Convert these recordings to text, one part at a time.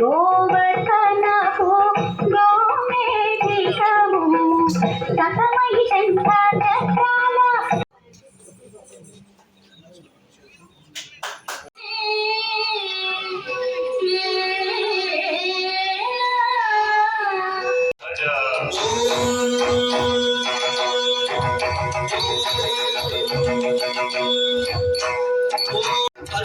गोवर्धनभो गोमेधिकमु ततमयि शङ्कर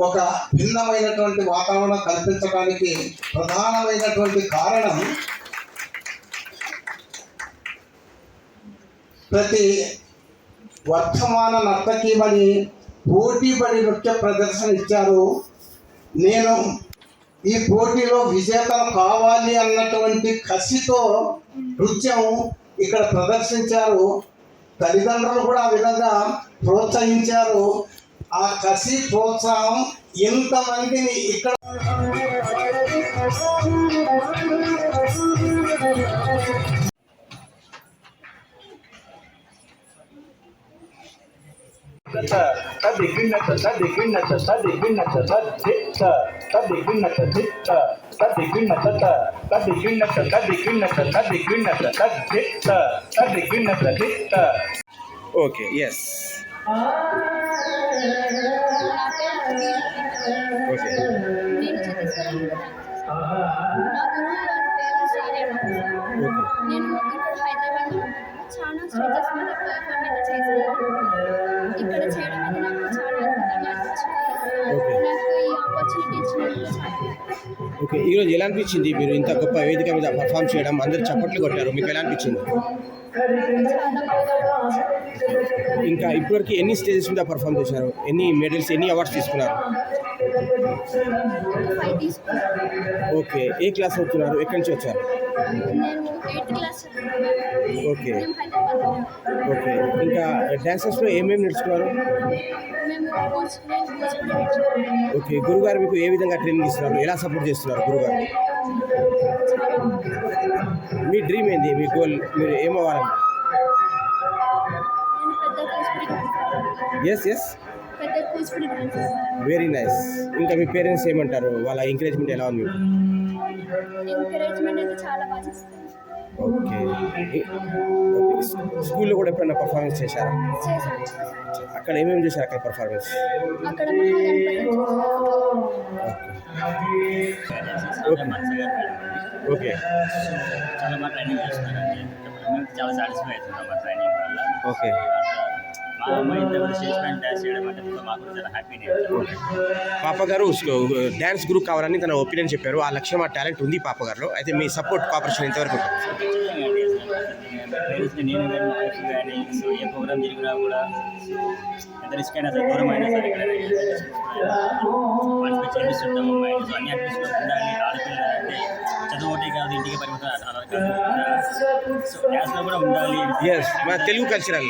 ఒక భిన్నమైనటువంటి వాతావరణం కల్పించడానికి ప్రధానమైనటువంటి కారణం ప్రతి వర్ధమాన నర్తకీమని పోటీపడి నృత్య ప్రదర్శన ఇచ్చారు. నేను ఈ పోటీలో విజేత కావాలి అన్నటువంటి కసితో నృత్యం ఇక్కడ ప్రదర్శించారు. తల్లిదండ్రులు కూడా ఆ విధంగా ప్రోత్సహించారు. ఆ కసి ప్రోత్సాహం ఇంతమందిని ఇక్కడ తదిగిన్నత తదిగిన్నత తదిగిన్నత తదిత్త తదిగిన్నత దిత్త తదిగిన్నత తదిగిన్నత తదిగిన్నత తదిగిన్నత తదిత్త తదిగిన్నత దిత్త ఓకే ఎస్ ఓకే నేను ఛత్తీస్గఢ్ నా గురువు గారి పేరు శ్రీరేఖ నేను ఇక్కడ చాలా స్టేజెస్ మీద పర్ఫామ్ అయితే చేశాను ఇక్కడ చేయడం అనేది నాకు చాలా అద్భుతంగా అనిపించింది నాకు ఈ ఆపర్చునిటీ ఇచ్చినందుకు చాలా ఓకే ఈరోజు ఎలా అనిపించింది మీరు ఇంత గొప్ప వేదిక మీద పర్ఫామ్ చేయడం అందరు చప్పట్లు కొట్టారు మీకు ఎలా అనిపించింది చాలా అనిపించింది. ఇంకా ఇప్పటివరకు ఎన్ని స్టేజెస్ మీద పర్ఫామ్ చేశారు? ఎన్ని మెడల్స్ ఎన్ని అవార్డ్స్ తీసుకున్నారు? ఓకే. ఏ క్లాస్ అవుతున్నారు? ఎక్కడి నుంచి వచ్చారు? ఓకే. ఓకే. ఇంకా డాన్సెస్లో ఏమేమి నేర్చుకున్నారు? ఓకే. గురుగారు మీకు ఏ విధంగా ట్రైనింగ్ ఇస్తున్నారు? ఎలా సపోర్ట్ చేస్తున్నారు గురుగారు? మీ డ్రీమ్ ఏంది? మీ గోల్ మీరు ఏమవ్వాలని నేను పెద్ద కూచిపూడి డాన్స్ ఎస్ ఎస్ పెద్ద కూచిపూడి వెరీ నైస్ ఇంకా మీ పేరెంట్స్ ఏమంటారు? వాళ్ళ ఎంకరేజ్మెంట్ ఎలా ఉంది? ఎంకరేజ్మెంట్ అయితే చాలా బాగా చేస్తాను ఓకే స్కూల్లో కూడా ఎప్పుడైనా పర్ఫార్మెన్స్ చేశారా. అక్కడ ఏమేమి చేశారు అక్కడ పర్ఫార్మెన్స్ ఓకే చాలా బాగా ట్రైనింగ్ చేస్తున్నారండి. మేము చాలా సాటిస్ఫై అవుతున్నాం మా ట్రైనింగ్ వల్ల. ఓకే. మా అమ్మాయి ఇంతకుముందు స్టేజ్ పైన డాన్స్ చేయడం అంటే మాకు కూడా చాలా హ్యాపీనే పాప గారు డ్యాన్స్ గ్రూప్ కావాలని తన ఒపీనియన్ చెప్పారు. ఆ లక్ష్యం ఆ టాలెంట్ ఉంది పాప గారిలో. అయితే మీ సపోర్ట్ కాపరేషన్ ఎంతవరకు నేను కానీ మా వైఫ్ కానీ సో ఏ ప్రోగ్రామ్ జరిగినా కూడా ఎంత రిస్క్ అయినా సరే దూరం అయినా సరే ఇక్కడ అన్ని ఉండాలి. అంటే చదువు ఒకటే కాదు ఇంటికి పరిమితం అలా కాదు సో డ్యాన్స్లో కూడా ఉండాలి ఎస్ మా Telugu cultural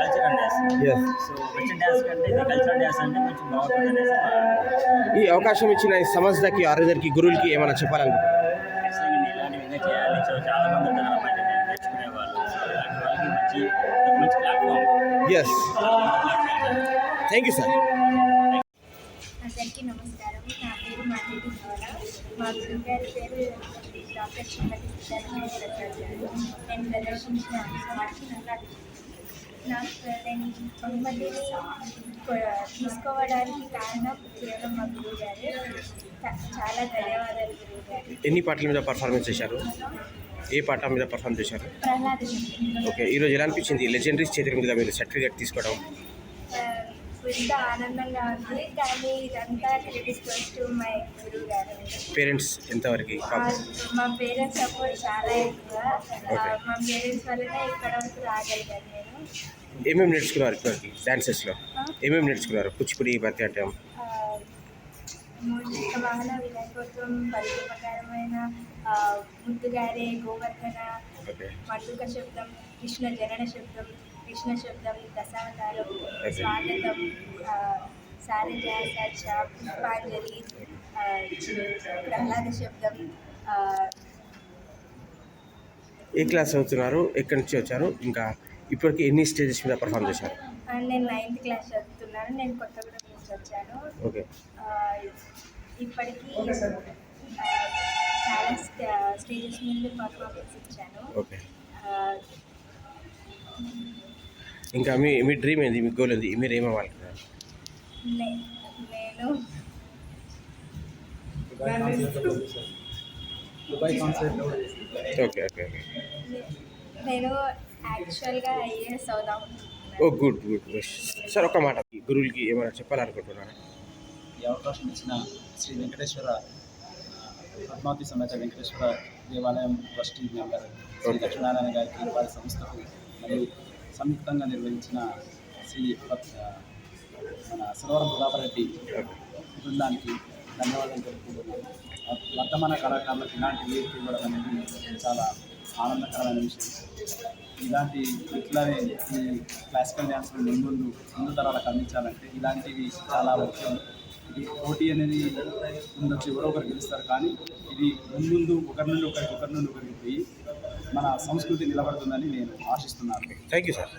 cultural dance yes so western dance కంటే ఇది కల్చరల్ డ్యాన్స్ అంటే కొంచెం బాగుంటుంది అనేసి మా- ఈ అవకాశం ఇచ్చిన ఈ సంస్థకి ఆరోగ్యకి గురువులకి ఏమైనా చెప్పాలనుకుంటున్నారు ఖచ్చితంగా నేను ఇలాంటివి ఇంకా చేయాలి సో చాలా మంది ఉంటారు అలా బయట నేర్చుకునే వాళ్ళు సో అలాంటి వాళ్ళకి మంచి ఒక మంచి platform yes thank you sir అందరికీ నమస్కారం. నా పేరు మాధవి గౌడ మా గురుగారి పేరు డాక్టర్ శ్రీమతి విద్యారాయణ ప్రసాద్ గారు నేను ప్రదర్శించిన అంశానికి నాకు నాకు నేను బహుమతిని కొ- తీసుకోవడానికి కారణం కేవలం మా గురువు గారు చాలా ధన్యవాదాలు గురువు గారు ఎన్ని పాటల మీద పర్ఫార్మెన్స్ చేశారు? ఏ పాట మీద పర్ఫార్మ్ చేశారు? ఓకే ఈరోజు ఎలా అనిపించింది? లెజెండరీస్ చేతి మీద మీరు సర్టిఫికేట్ తీసుకోవడం? ఎంతో ఆనందంగా ఉంది కానీ ఇదంతా క్రెడిట్ మై పేరెంట్స్ ఎంతవరకు మా- పేరెంట్స్ సపోర్ట్ చాలా ఎక్కువ. మా పేరెంట్స్ వల్లనే ఇక్కడ వరకు రాగలిగాను నేను. ఏమేమి నేర్చుకున్నారు ఇప్పటివరకు డాన్సెస్లో ఏమేమి నేర్చుకున్నారు? కూచిపూడి భరతనాట్యం. ఆ, మూషిక వాహన వినాయకోత్సవం పరిపకారమైన ముద్దుగారే గోవర్ధన మటుక శబ్దం కృష్ణ జనన శబ్దం కృష్ణ శబ్దం దశావతారం స్వాగతం సారజ సచ పుష్పాంజలి ప్రహ్లాద శబ్దం. ఏ క్లాస్ చదువుతున్నారు? ఎక్కడి నుంచి వచ్చారు? ఇంకా ఇప్పటికి ఎన్ని స్టేజెస్ మీద పర్ఫామ్ చేశారు? నేను నైన్త్ క్లాస్ చదువుతున్నాను. నేను కొత్తగూడెం నుంచి వచ్చాను. ఓకే. ఇప్పటికీ చాలా స్టే- స్టేజెస్ మీద పర్ఫార్మెన్స్ ఇచ్చాను. ఓకే. ఇంకా మీ మీ డ్రీమ్ ఏంది? మీ గోల్ ఏంది? మీరు నే- నేను ఓకే ఓకే ఓకే నేను యాక్చువల్గా ఐఏఎస్ అవుదాం ఓ గుడ్ గుడ్ సార్ ఒక మాట గురువులకి ఏమైనా చెప్పాలనుకుంటున్నారా ఈ అవకాశం ఇచ్చిన శ్రీ వెంకటేశ్వర పద్మావతి సమేత వెంకటేశ్వర దేవాలయం trustee member Shri Okay. Lakshminarayana గారికి వారి సంస్థకు మరియు సంయుక్తంగా నిర్వహించిన శ్రీ పత్- మన సురవరం ప్రతాపరెడ్డి బృందానికి ధన్యవాదాలు తెలుపుకుంటున్నాను. వర్తమాన కళాకారులకు ఇలాంటి వేదిక ఇవ్వడం అనేది చాలా ఆనందకరమైన విషయం. ఇలాంటి ఇట్లానే ఈ క్లాసికల్ డ్యాన్స్ ముందు ముందు ముందు తరాలకు అందించాలంటే ఇలాంటివి చాలా ముఖ్యం. ఇది పోటీ అనేది ఉండొచ్చు ఎవరో ఒకరు గెలుస్తారు కానీ ఇది ముందు ఒకరి నుండి ఒకరికి ఒకరి నుండి ఒకరికి పోయి మన సంస్కృతి నిలబడుతుందని నేను ఆశిస్తున్నాను. Thank you sir